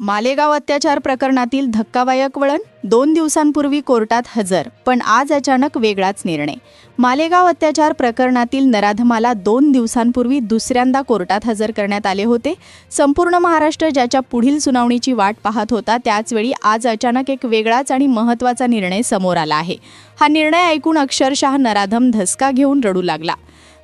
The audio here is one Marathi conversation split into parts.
मालेगाव अत्याचार प्रकरणातील धक्कादायक वळण दोन दिवसांपूर्वी कोर्टात हजर पण आज अचानक वेगळाच निर्णय. मालेगाव अत्याचार प्रकरणातील नराधमाला दोन दिवसांपूर्वी दुसऱ्यांदा कोर्टात हजर करण्यात आले होते. संपूर्ण महाराष्ट्र ज्याच्या पुढील सुनावणीची वाट पाहत होता त्याचवेळी आज अचानक एक वेगळाच आणि महत्त्वाचा निर्णय समोर आला आहे. हा निर्णय ऐकून अक्षरशः नराधम धसका घेऊन रडू लागला.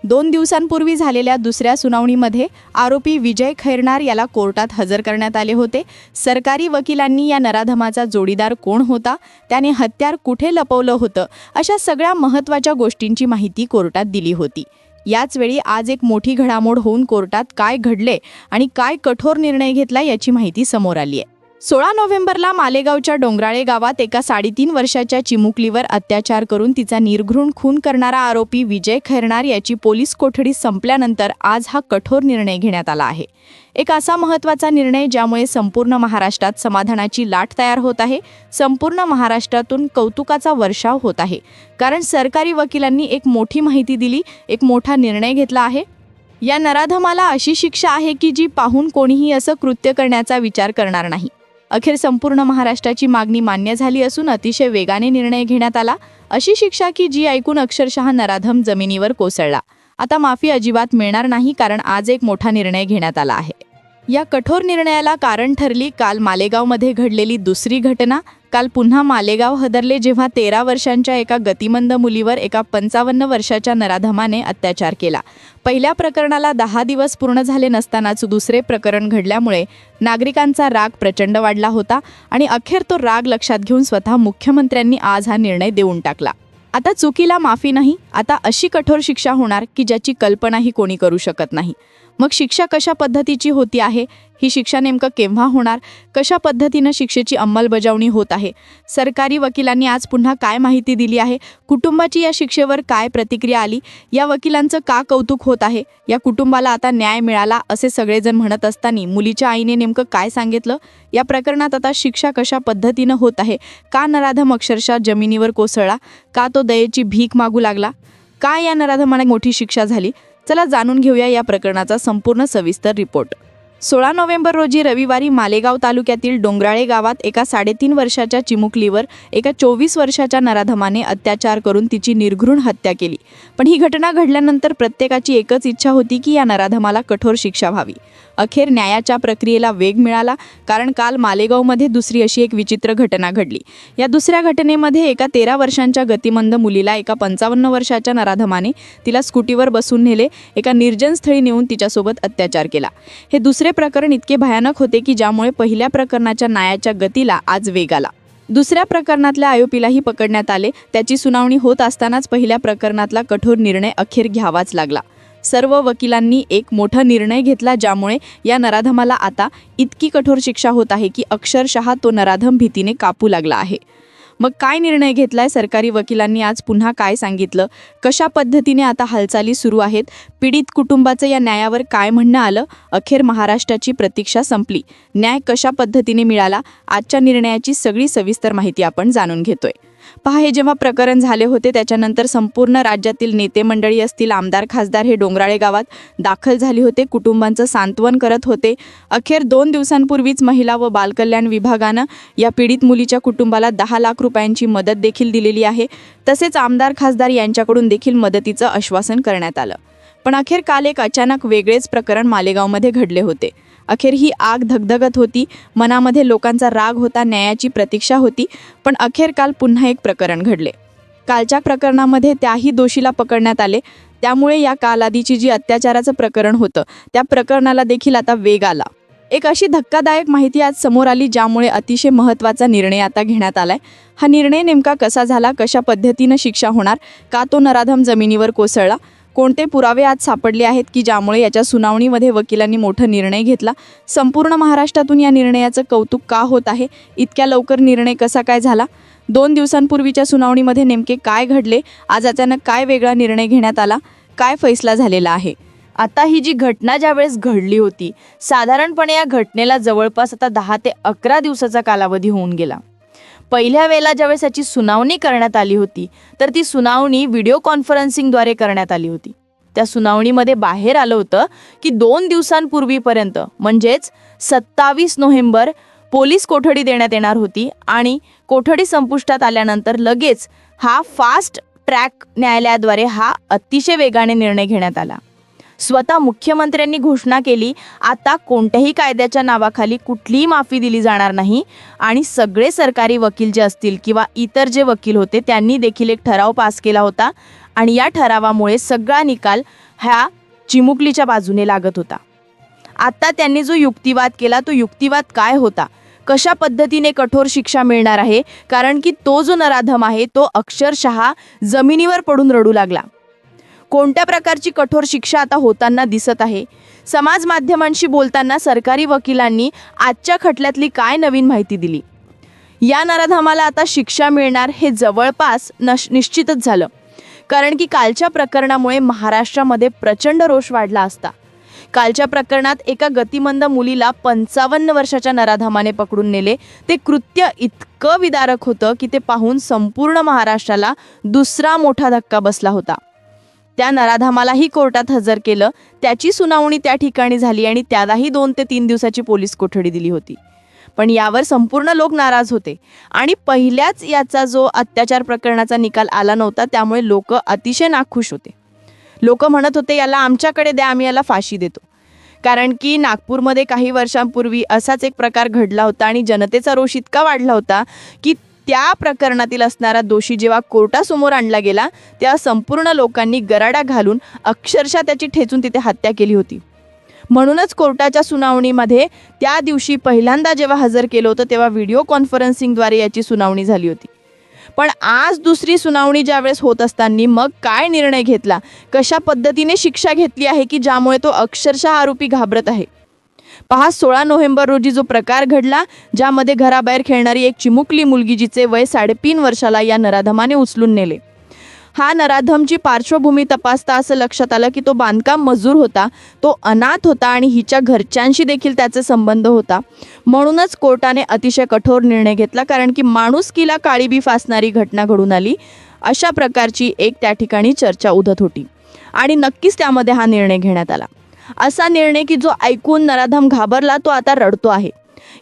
दोन दिवसांपूर्वी झालेल्या दुसऱ्या सुनावणीमध्ये आरोपी विजय खैरनार याला कोर्टात हजर करण्यात आले होते. सरकारी वकिलांनी या नराधमाचा जोडीदार कोण होता? त्याने हत्यार कुठे लपवलं होतं? अशा सगळ्या महत्त्वाच्या गोष्टींची माहिती कोर्टात दिली होती. याचवेळी आज एक मोठी घडामोड होऊन कोर्टात काय घडले आणि काय कठोर निर्णय घेतला याची माहिती समोर आली आहे सोळा नोव्हेंबरला मालेगावच्या डोंगराळे गावात एका साडेतीन वर्षाच्या चिमुकलीवर अत्याचार करून तिचा निर्घृण खून करणारा आरोपी विजय खैरणार याची पोलीस कोठडी संपल्यानंतर आज हा कठोर निर्णय घेण्यात आला आहे. एक असा महत्त्वाचा निर्णय ज्यामुळे संपूर्ण महाराष्ट्रात समाधानाची लाट तयार होत आहे. संपूर्ण महाराष्ट्रातून कौतुकाचा वर्षाव होत आहे. कारण सरकारी वकिलांनी एक मोठी माहिती दिली एक मोठा निर्णय घेतला आहे. या नराधमाला अशी शिक्षा आहे की जी पाहून कोणीही असं कृत्य करण्याचा विचार करणार नाही. अखेर संपूर्ण महाराष्ट्राची मागणी मान्य झाली असून अतिशय वेगाने निर्णय घेण्यात आला. अशी शिक्षा की जी ऐकून अक्षरशः नराधम जमिनीवर कोसळला. आता माफी अजिबात मिळणार नाही कारण आज एक मोठा निर्णय घेण्यात आला आहे. या कठोर निर्णयाला कारण ठरली काल मालेगावमध्ये घडलेली दुसरी घटना. काल पुन्हा मालेगाव हदरले जेव्हा तेरा वर्षांच्या एका गतिमंद मुलीवर एका पंचावन्न वर्षाच्या नराधमाने अत्याचार केला. पहिल्या प्रकरणाला दहा दिवस पूर्ण झाले नसतानाच दुसरे प्रकरण घडल्यामुळे नागरिकांचा राग प्रचंड वाढला होता आणि अखेर तो राग लक्षात घेऊन स्वतः मुख्यमंत्र्यांनी आज हा निर्णय देऊन टाकला. आता चुकीला माफी नाही आता अशी कठोर शिक्षा होणार की ज्याची कल्पनाही कोणी करू शकत नाही. मग शिक्षा कशा पद्धतीची होती आहे? ही शिक्षा नेमकं केव्हा होणार? कशा पद्धतीनं शिक्षेची अंमलबजावणी होत आहे? सरकारी वकिलांनी आज पुन्हा काय माहिती दिली आहे? कुटुंबाची या शिक्षेवर काय प्रतिक्रिया आली? या वकिलांचं का कौतुक होत आहे? या कुटुंबाला आता न्याय मिळाला असे सगळेजण म्हणत असताना मुलीच्या आईने नेमकं काय सांगितलं? या प्रकरणात आता शिक्षा कशा पद्धतीनं होत आहे? का नराधम अक्षरशः जमिनीवर कोसळला? का तो दयेची भीक मागू लागला? का या नराधमाने मोठी शिक्षा झाली? चला जाणून घेऊया या प्रकरणाचा संपूर्ण सविस्तर रिपोर्ट. सोळा नोव्हेंबर रोजी रविवारी मालेगाव तालुक्यातील डोंगराळे गावात एका साडेतीन वर्षाच्या चिमुकलीवर एका चोवीस वर्षाच्या नराधमाने अत्याचार करून तिची निर्घृण हत्या केली. पण ही घटना घडल्यानंतर प्रत्येकाची एकच इच्छा होती की या नराधमाला कठोर शिक्षा व्हावी. अखेर न्यायाच्या प्रक्रियेला वेग मिळाला कारण काल मालेगावमध्ये दुसरी अशी एक विचित्र घटना घडली. या दुसऱ्या घटनेमध्ये एका तेरा वर्षांच्या गतिमंद मुलीला एका पंचावन्न वर्षाच्या नराधमाने तिला स्कूटीवर बसून नेले एका निर्जन स्थळी नेऊन तिच्यासोबत अत्याचार केला. हे दुसरे प्रकरण इतके भयानक होते की ज्यामुळे पहिल्या प्रकरणाच्या न्यायाच्या गतीला आज वेग आला. दुसऱ्या प्रकरणातल्या आरोपीलाही पकडण्यात आले त्याची सुनावणी होत असतानाच पहिल्या प्रकरणातला कठोर निर्णय अखेर घ्यावाच लागला. सर्व वकिलांनी एक मोठा निर्णय घेतला ज्यामुळे या नराधमाला आता इतकी कठोर शिक्षा होत आहे की अक्षरशः तो नराधम भीतीने कापू लागला आहे. मग काय निर्णय घेतलाय? सरकारी वकिलांनी आज पुन्हा काय सांगितलं? कशा पद्धतीने आता हालचाली सुरू आहेत? पीडित कुटुंबाचं या न्यायावर काय म्हणणं आलं? अखेर महाराष्ट्राची प्रतीक्षा संपली. न्याय कशा पद्धतीने मिळाला? आजच्या निर्णयाची सगळी सविस्तर माहिती आपण जाणून घेतोय. पहा हे जेव्हा प्रकरण झाले होते त्याच्यानंतर संपूर्ण राज्यातील नेते मंडळी असतील आमदार खासदार हे डोंगराळे गावात दाखल झाले होते. कुटुंबांचं सांत्वन करत होते. अखेर दोन दिवसांपूर्वीच महिला व बालकल्याण विभागानं या पीडित मुलीच्या कुटुंबाला दहा लाख रुपयांची मदत देखील दिलेली आहे. तसेच आमदार खासदार यांच्याकडून देखील मदतीचं आश्वासन करण्यात आलं. पण अखेर काल एक अचानक वेगळेच प्रकरण मालेगावमध्ये घडले होते. अखेर ही आग धगधगत होती. मनामध्ये लोकांचा राग होता न्यायाची प्रतीक्षा होती पण अखेर काल पुन्हा एक प्रकरण घडले. कालच्या प्रकरणामध्ये त्याही दोषीला पकडण्यात आले. त्यामुळे या कालआधीची जी अत्याचाराचं प्रकरण होतं त्या प्रकरणाला देखील आता वेग आला. एक अशी धक्कादायक माहिती आज समोर आली ज्यामुळे अतिशय महत्त्वाचा निर्णय आता घेण्यात आलाय. हा निर्णय नेमका कसा झाला कशा पद्धतीनं शिक्षा होणार का तो नराधम जमिनीवर कोसळला? कोणते पुरावे आज सापडले आहेत की ज्यामुळे याच्या सुनावणीमध्ये वकिलांनी मोठा निर्णय घेतला? संपूर्ण महाराष्ट्रातून या निर्णयाचं कौतुक का होत आहे? इतक्या लवकर निर्णय कसा काय झाला? दोन दिवसांपूर्वीच्या सुनावणीमध्ये नेमके काय घडले? आज अचानक काय वेगळा निर्णय घेण्यात आला? काय फैसला झालेला आहे? आता ही जी घटना ज्यावेळेस घडली होती साधारणपणे या घटनेला जवळपास आता दहा ते अकरा दिवसाचा कालावधी होऊन गेला. पहिल्या वेळेला ज्यावेळेस याची सुनावणी करण्यात आली होती तर ती सुनावणी व्हिडिओ कॉन्फरन्सिंगद्वारे करण्यात आली होती. त्या सुनावणीमध्ये बाहेर आलं होतं की दोन दिवसांपूर्वीपर्यंत म्हणजेच सत्तावीस नोव्हेंबर पोलीस कोठडी देण्यात येणार होती आणि कोठडी संपुष्टात आल्यानंतर लगेच हा फास्ट ट्रॅक न्यायालयाद्वारे हा अतिशय वेगाने निर्णय घेण्यात आला. स्वतः मुख्यमंत्र्यांनी घोषणा केली आता कोणत्याही कायद्याच्या नावाखाली कुठलीही माफी दिली जाणार नाही. आणि सगळे सरकारी वकील जे असतील किंवा इतर जे वकील होते त्यांनी देखील एक ठराव पास केला होता. आणि या ठरावामुळे सगळा निकाल ह्या चिमुकलीच्या बाजूने लागत होता. आता त्यांनी जो युक्तिवाद केला तो युक्तिवाद काय होता? कशा पद्धतीने कठोर शिक्षा मिळणार आहे? कारण की तो जो नराधम आहे तो अक्षरशः जमिनीवर पडून रडू लागला. कोणत्या प्रकारची कठोर शिक्षा आता होताना दिसत आहे? समाज माध्यमांशी बोलताना सरकारी वकिलांनी आजच्या खटल्यातली काय नवीन माहिती दिली? या नराधमाला आता शिक्षा मिळणार हे जवळपास नश निश्चितच झालं. कारण की कालच्या प्रकरणामुळे महाराष्ट्रामध्ये प्रचंड रोष वाढला असता. कालच्या प्रकरणात एका गतिमंद मुलीला पंचावन्न वर्षाच्या नराधमाने पकडून नेले. ते कृत्य इतकं विदारक होतं की ते पाहून संपूर्ण महाराष्ट्राला दुसरा मोठा धक्का बसला होता. त्या नराधामालाही कोर्टात हजर केलं. त्याची सुनावणी त्या ठिकाणी झाली आणि त्यालाही दोन ते तीन दिवसाची पोलीस कोठडी दिली होती. पण यावर संपूर्ण लोक नाराज होते आणि पहिल्याच याचा जो अत्याचार प्रकरणाचा निकाल आला नव्हता त्यामुळे लोक अतिशय नाखुश होते. लोक म्हणत होते याला आमच्याकडे द्या आम्ही याला फाशी देतो. कारण की नागपूरमध्ये काही वर्षांपूर्वी असाच एक प्रकार घडला होता आणि जनतेचा रोष इतका वाढला होता की त्या प्रकरणातील असणारा दोषी जेव्हा कोर्टासमोर आणला गेला त्या संपूर्ण लोकांनी गराडा घालून अक्षरशः त्याची ठेचून तिथे हत्या केली होती. म्हणूनच कोर्टाच्या सुनावणीमध्ये त्या दिवशी पहिल्यांदा जेव्हा हजर केलं होतं तेव्हा व्हिडिओ कॉन्फरन्सिंगद्वारे याची सुनावणी झाली होती. पण आज दुसरी सुनावणी ज्यावेळेस होत असताना मग काय निर्णय घेतला? कशा पद्धतीने शिक्षा घेतली आहे की ज्यामुळे तो अक्षरशः आरोपी घाबरत आहे? पहा सोळा नोव्हेंबर रोजी जो प्रकार घडला ज्यामध्ये घराबाहेर खेळणारी एक चिमुकली मुलगी जिचे वय साडेतीन वर्षाला या नराधमाने उचलून नेले. हा नराधमची पार्श्वभूमी तपासता असं लक्षात आलं की तो बांधकाम मजूर होता तो अनाथ होता आणि हिच्या घरच्यांशी देखील त्याचे संबंध होता. म्हणूनच कोर्टाने अतिशय कठोर निर्णय घेतला कारण की माणुसकीला काळीबी फासणारी घटना घडून आली. अशा प्रकारची एक त्या ठिकाणी चर्चा उधत होती. आणि नक्कीच त्यामध्ये हा निर्णय घेण्यात आला. असा निर्णय की जो ऐकून नराधम घाबरला तो आता रडतो आहे.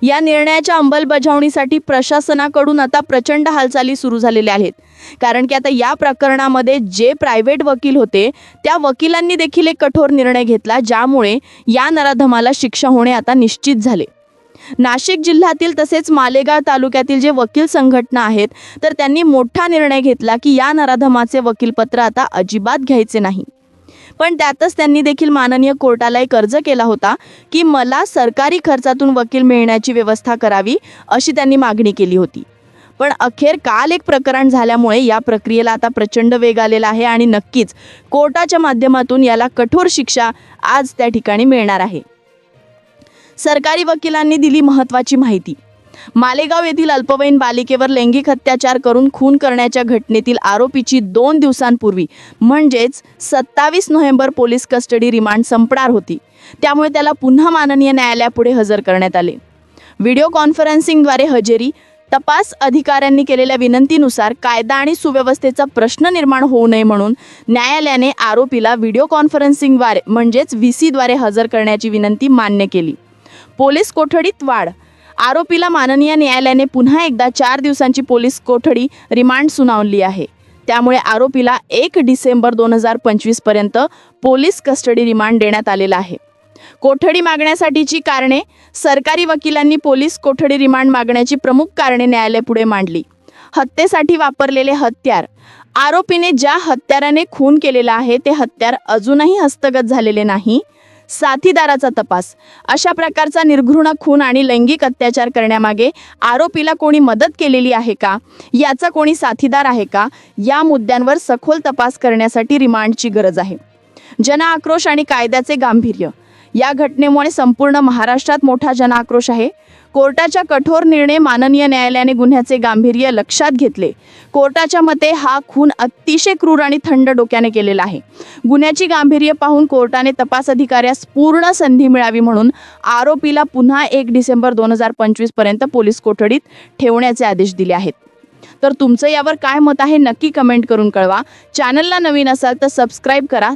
या निर्णयाच्या अंमलबजावणीसाठी प्रशासनाकडून आता प्रचंड हालचाली सुरू झालेल्या आहेत. कारण की आता या प्रकरणामध्ये जे प्रायव्हेट वकील होते त्या वकिलांनी देखील एक कठोर निर्णय घेतला ज्यामुळे या नराधमाला शिक्षा होणे आता निश्चित झाले. नाशिक जिल्ह्यातील तसेच मालेगाव तालुक्यातील जे वकील संघटना आहेत तर त्यांनी मोठा निर्णय घेतला की या नराधमाचे वकीलपत्र आता अजिबात घ्यायचे नाही. पण त्यातच त्यांनी देखील माननीय कोर्टाला एक अर्ज केला होता की मला सरकारी खर्चातून वकील मिळण्याची व्यवस्था करावी अशी त्यांनी मागणी केली होती. पण अखेर काल एक प्रकरण झाल्यामुळे या प्रक्रियेला आता प्रचंड वेग आलेला आहे आणि नक्कीच कोर्टाच्या माध्यमातून याला कठोर शिक्षा आज त्या ठिकाणी मिळणार आहे. सरकारी वकिलांनी दिली महत्त्वाची माहिती. मालेगाव येथील अल्पवयीन बालिकेवर लैंगिक अत्याचार करून खून करण्याच्या घटनेतील आरोपीची दोन दिवसांपूर्वी म्हणजेच सत्तावीस नोव्हेंबर पोलीस कस्टडी रिमांड संपणार होती. त्यामुळे त्याला पुन्हा माननीय न्यायालयापुढे हजर करण्यात आले. व्हिडिओ कॉन्फरन्सिंगद्वारे हजेरी तपास अधिकाऱ्यांनी केलेल्या विनंतीनुसार कायदा आणि सुव्यवस्थेचा प्रश्न निर्माण होऊ नये म्हणून न्यायालयाने आरोपीला व्हिडिओ कॉन्फरन्सिंगद्वारे म्हणजेच व्ही सीद्वारे हजर करण्याची विनंती मान्य केली. पोलीस कोठडीत वाढ आरोपीला माननीय न्यायालयाने पुन्हा एकदा चार दिवसांची पोलीस कोठडी रिमांड सुनावली आहे. त्यामुळे आरोपीला एक डिसेंबर दोन हजार पंचवीसपर्यंत पोलीस कस्टडी रिमांड देण्यात आलेला आहे. कोठडी मागण्यासाठीची कारणे सरकारी वकिलांनी पोलीस कोठडी रिमांड मागण्याची प्रमुख कारणे न्यायालयापुढे मांडली. हत्येसाठी वापरलेले हत्यार आरोपीने ज्या हत्याराने खून केलेला आहे ते हत्यार अजूनही हस्तगत झालेले नाही. साथीदाराचा तपास. अशा प्रकारचा निर्घृण खून आणि लैंगिक अत्याचार करण्यामागे आरोपीला कोणी मदत केलेली आहे का? याचा कोणी साथीदार आहे का? या मुद्द्यांवर सखोल तपास करण्यासाठी रिमांडची गरज आहे. जनआक्रोश आणि कायद्याचे गांभीर्य. या घटनेमुळे संपूर्ण महाराष्ट्रात मोठा जनआक्रोश आहे. कोर्टाच्या कठोर निर्णय माननीय न्यायालयाने गुन्ह्याचे गांभीर्य लक्षात घेतले. कोर्टाच्या मते हा खून अतिशय क्रूर आणि थंड डोक्याने केलेला आहे. गुन्ह्याची गांभीर्य पाहून कोर्टाने तपास अधिकाऱ्यास पूर्ण संधी मिळावी म्हणून आरोपीला पुन्हा एक डिसेंबर दोन हजार पंचवीसपर्यंत पोलीस कोठडीत ठेवण्याचे आदेश दिले आहेत. तर तुमचं यावर काय मत आहे नक्की कमेंट करून कळवा. चॅनलला नवीन असाल तर सबस्क्राईब करा.